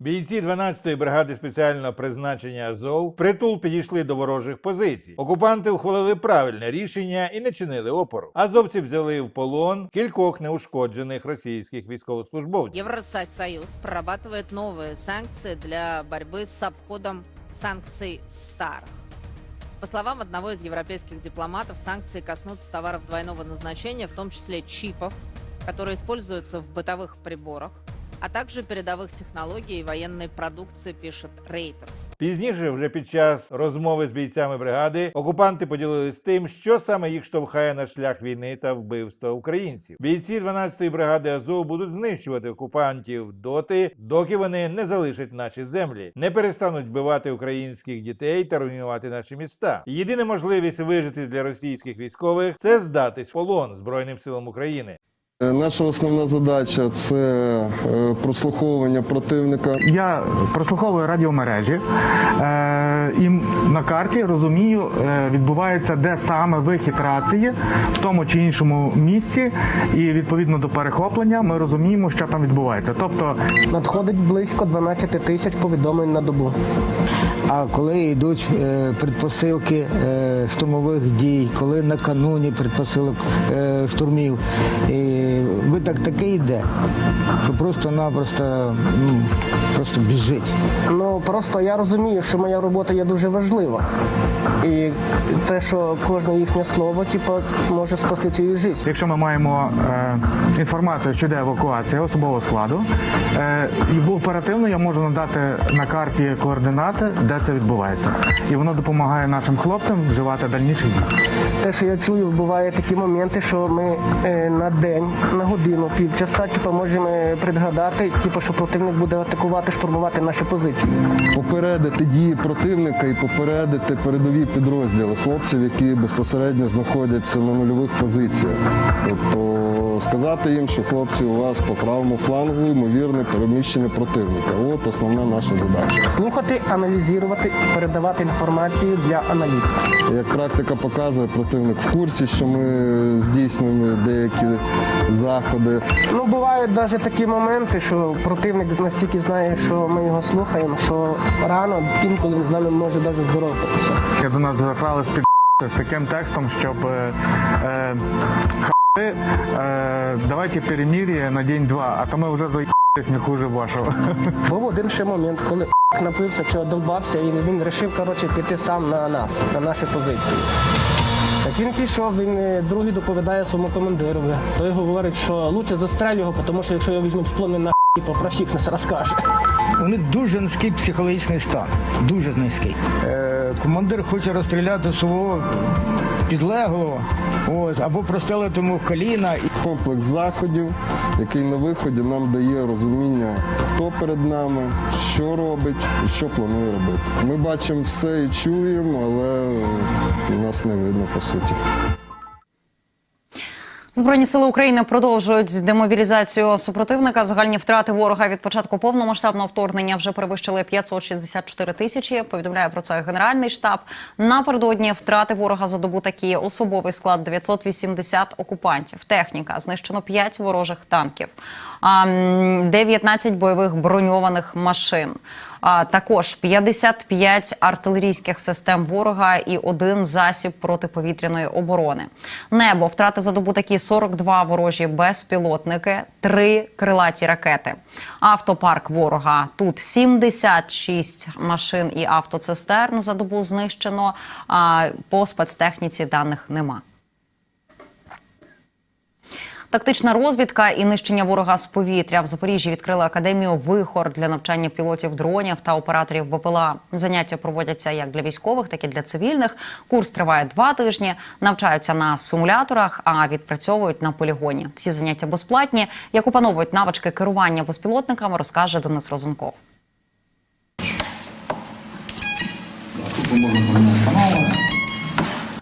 Бійці 12-ї бригади спеціального призначення Азов притул підійшли до ворожих позицій. Окупанти ухвалили правильне рішення і не чинили опору. Азовці взяли в полон кількох неушкоджених російських військовослужбовців. Евросоюз прорабатывает новые санкции для борьбы с обходом санкций старых. По словам одного из европейских дипломатов, санкции коснутся товаров двойного назначения, в том числе чипов, которые используются в бытовых приборах, а также передовых технологий и военной продукции, пишет Reuters. Пізніше, вже під час розмови з бійцями бригади, окупанти поділились тим, що саме їх штовхає на шлях війни та вбивства українців. Бійці 12-ї бригади Азов будуть знищувати окупантів доти, доки вони не залишать наші землі, не перестануть вбивати українських дітей та руйнувати наші міста. Єдина можливість вижити для російських військових це здатись в полон збройним силам України. Е, Наша основна задача це е, прослуховування противника. Я прослуховую радіомережі е, і на карті розумію, відбувається де саме вихід рації в тому чи іншому місці, і відповідно до перехоплення ми розуміємо, що там відбувається. Тобто Надходить близько 12 тисяч повідомлень на добу. А коли йдуть предпосилки штурмових дій, коли накануні предпосилок штурмів, і ви так таке йде, що просто-напросто ну, просто біжить. Ну просто я розумію, що моя робота є дуже важлива. І те, що кожне їхнє слово, типу, може спасти чиюсь життя. Якщо ми маємо е, інформацію, що йде евакуація особового складу, е, і оперативно я можу надати на карті координати, де це відбувається, і воно допомагає нашим хлопцям вживати дальніших дій. Те, що я чую, буває такі моменти, що ми е, на день, на годину, півчаса, типу, можемо предгадати, типу, що противник буде атакувати, штурмувати наші позиції. Попередити дії противника і попередити передові підрозділи хлопців, які безпосередньо знаходяться на нульових позиціях. Тобто сказати їм, що хлопці у вас по правому флангу ймовірне переміщення противника. От основна наша задача. Слухати, аналізувати, передавати інформацію для аналітики. Як практика показує, противник в курсі, що ми здійснюємо деякі заходи. Ну, бувають навіть такі моменти, що противник настільки знає, що ми його слухаємо, що рано інколи він з нами може навіть здороватися. Я до нас звертались під з таким текстом, щоб е, е, «Х**ли, е, давайте перемир'я на день-два, а то ми вже заїбались не хуже вашого. Був один ще момент, коли напився чи одолбався, і він вирішив коротше, піти сам на нас, на наші позиції. Так він пішов, він е, другий доповідає своєму командирові. Той говорить, що лучше застрель його, тому що якщо його візьмуть в плен, він на типу, про всіх нас розкаже. У них дуже низький психологічний стан, дуже низький. Е, командир хоче розстріляти свого підлеглого, ось, або прострелити йому коліна. Комплекс заходів, який на виході нам дає розуміння, хто перед нами, що робить і що планує робити. Ми бачимо все і чуємо, але нас не видно по суті. Збройні сили України продовжують демобілізацію супротивника. Загальні втрати ворога від початку повномасштабного вторгнення вже перевищили 564 тисячі. Повідомляє про це Генеральний штаб. Напередодні втрати ворога за добу такі особовий склад 980 окупантів. Техніка знищено 5 ворожих танків, а, м, 19 бойових броньованих машин. А також 55 артилерійських систем ворога і один засіб протиповітряної оборони. Небо втрати за добу такі 42 ворожі безпілотники, 3 крилаті ракети. Автопарк ворога тут 76 машин і автоцистерн за добу знищено. А по спецтехніці даних нема. Тактична розвідка і нищення ворога з повітря в Запоріжжі відкрили академію вихор для навчання пілотів дронів та операторів БПЛА. Заняття проводяться як для військових, так і для цивільних. Курс триває два тижні. Навчаються на симуляторах, а відпрацьовують на полігоні. Всі заняття безплатні. Як опановують навички керування безпілотниками, розкаже Денис Розенков.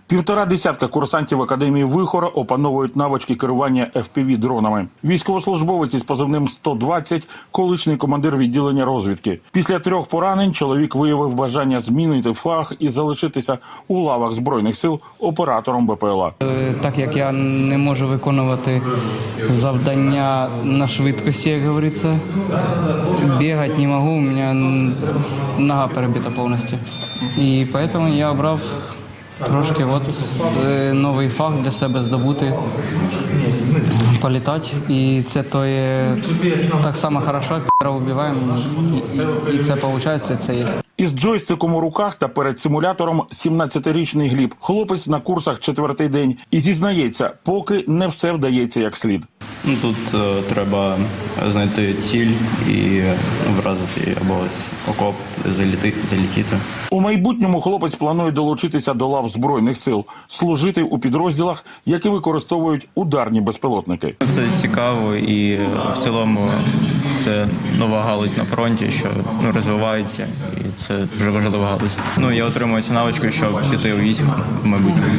Півтора десятка курсантів академії Вихор опановують навички керування fpv дронами. Військовослужбовець із позивним 120 – колишній командир відділення розвідки. Після трьох поранень чоловік виявив бажання змінити фах і залишитися у лавах збройних сил оператором БПЛА. Е, Так як я не можу виконувати завдання на швидкості, як говориться, бігати не можу, у мене нога перебита повністю. І тому я обрав трошки от, е, новий факт для себе здобути, політати. І це то є так само хорошо, вбиваємо, і, і це виходить, це є. Із джойстиком у руках та перед симулятором 17-річний Гліб. Хлопець на курсах четвертий день і зізнається, поки не все вдається як слід. Ну, тут е, треба знайти ціль і вразити або ось окоп, заліти, залітіти. У майбутньому хлопець планує долучитися до лав збройних сил, служити у підрозділах, які використовують ударні безпілотники. Це цікаво і в цілому це нова галузь на фронті, що ну, розвивається, і це дуже важлива галузь. Ну я отримую цю навичку, щоб піти у військ в майбутньому.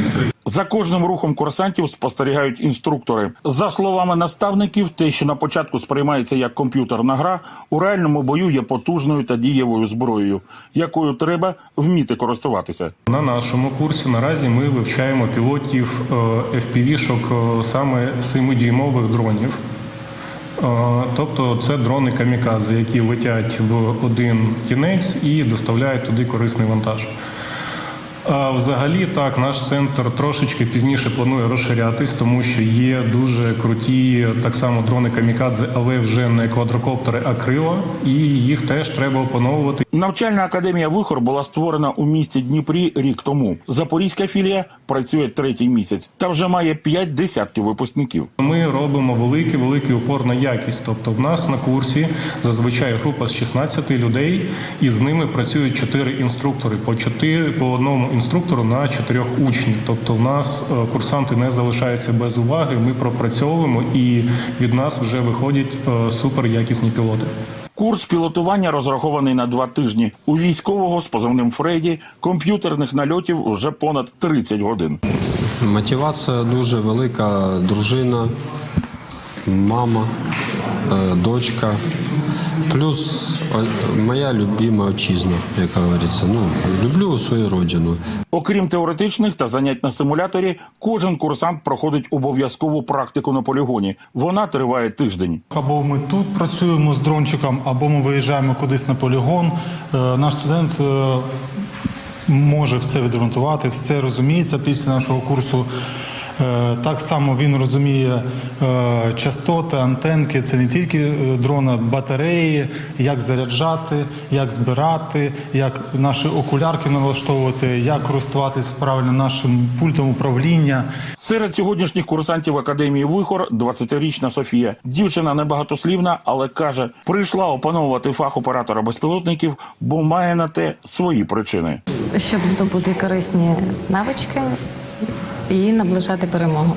За кожним рухом курсантів спостерігають інструктори. За словами наставників, те, що на початку сприймається як комп'ютерна гра, у реальному бою є потужною та дієвою зброєю, якою треба вміти користуватися. На нашому курсі наразі ми вивчаємо пілотів е, FPV-шок е, саме 7-дюймових дронів. Е, Тобто це дрони камікадзе, які летять в один кінець і доставляють туди корисний вантаж. А взагалі так, наш центр трошечки пізніше планує розширятись, тому що є дуже круті так само дрони камікадзе, але вже не квадрокоптери, а крила, і їх теж треба опановувати. Навчальна академія Вихор була створена у місті Дніпрі рік тому. Запорізька філія працює третій місяць та вже має п'ять десятків випускників. Ми робимо великий великий упор на якість. Тобто, в нас на курсі зазвичай група з 16 людей, і з ними працюють 4 інструктори по 4, по одному інструктору на 4 учнів. Тобто, в нас е, курсанти не залишаються без уваги. Ми пропрацьовуємо, і від нас вже виходять е, супер якісні пілоти. Курс пілотування розрахований на два тижні. У військового з позивним Фрейді комп'ютерних нальотів вже понад 30 годин. Мотивація дуже велика. Дружина, мама, е, дочка. Плюс моя любима отчизна, як говориться. Ну, люблю свою родину. Окрім теоретичних та занять на симуляторі, кожен курсант проходить обов'язкову практику на полігоні. Вона триває тиждень. Або ми тут працюємо з дрончиком, або ми виїжджаємо кудись на полігон. Е, Наш студент е, може все відремонтувати, все розуміється після нашого курсу. Е, Так само він розуміє е, частоти, антенки. Це не тільки е, дрона, батареї, як заряджати, як збирати, як наші окулярки налаштовувати, як користуватись правильно нашим пультом управління. Серед сьогоднішніх курсантів академії Вихор 20-річна Софія. Дівчина небагатослівна, але каже, прийшла опановувати фах оператора безпілотників, бо має на те свої причини. щоб здобути корисні навички і наближати перемогу.